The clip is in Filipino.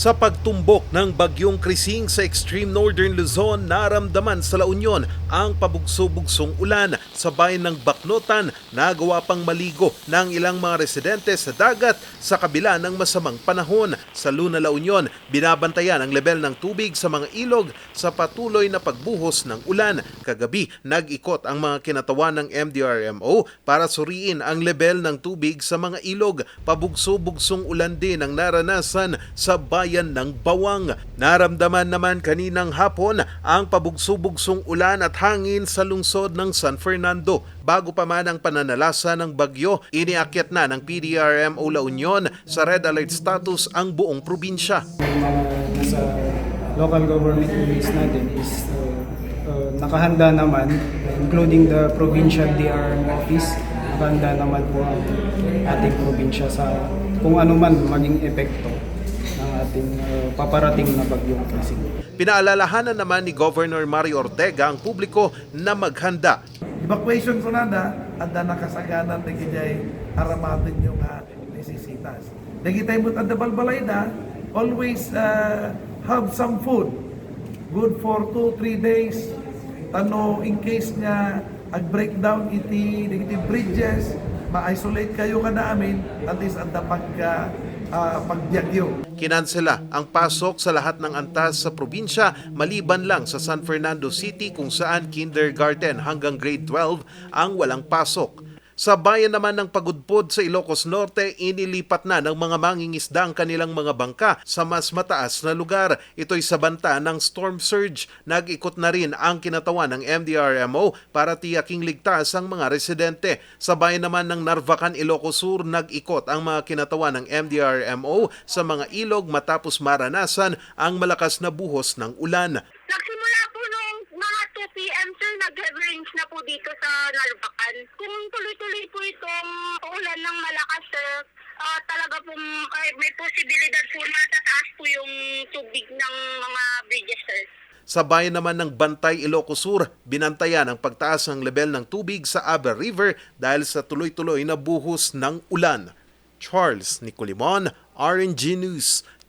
Sa pagtumbok ng bagyong Krising sa extreme northern Luzon, naramdaman sa La Union ang pabugso-bugsong ulan sa bayan ng Baknotan nagawa pang maligo ng ilang mga residente sa dagat sa kabila ng masamang panahon. Sa Luna La Union, binabantayan ang level ng tubig sa mga ilog sa patuloy na pagbuhos ng ulan. Kagabi, nag-ikot ang mga kinatawan ng MDRMO para suriin ang level ng tubig sa mga ilog. Pabugso-bugsong ulan din ang naranasan sa bayan ng Bawang. Naramdaman naman kaninang hapon ang pabugso-bugsong ulan at hangin sa lungsod ng San Fernando. Bago pa man ang pananalasa ng bagyo, iniakyat na ng PDRMO La Union sa red alert status ang buong probinsya. Nasa local government units natin is uh, uh, nakahanda naman, including the provincial DRM office, nakahanda naman po ang ating probinsya sa kung ano man maging epekto ating uh, paparating na bagyong Krising. Pinaalalahanan naman ni Governor Mario Ortega ang publiko na maghanda Evacuation ko nada, anda nakasaganan na gijay aramatin yung uh, necesitas. Nagitay mo at balbalay na, always uh, have some food. Good for 2-3 days. Tano, in case nga ag-breakdown iti, iti bridges, ma-isolate kayo ka namin, at least anda pagka uh, pagbyagyo. Kinansela ang pasok sa lahat ng antas sa probinsya maliban lang sa San Fernando City kung saan kindergarten hanggang grade 12 ang walang pasok. Sa bayan naman ng Pagudpod sa Ilocos Norte, inilipat na ng mga mangingisda ang kanilang mga bangka sa mas mataas na lugar. Ito'y sa banta ng storm surge. Nag-ikot na rin ang kinatawan ng MDRMO para tiyaking ligtas ang mga residente. Sa bayan naman ng Narvacan, Ilocos Sur, nag-ikot ang mga kinatawan ng MDRMO sa mga ilog matapos maranasan ang malakas na buhos ng ulan. Nagsimula po nung mga 2 p.m. sir, nag-range na po dito sa Narvacan. Kung itong ulan ng malakas sir, ah, talaga po may posibilidad po na tataas po yung tubig ng mga bridges sir. Sa bayan naman ng Bantay, Ilocos Sur, binantayan ang pagtaas ng level ng tubig sa Aber River dahil sa tuloy-tuloy na buhos ng ulan. Charles Nicolimon, RNG News,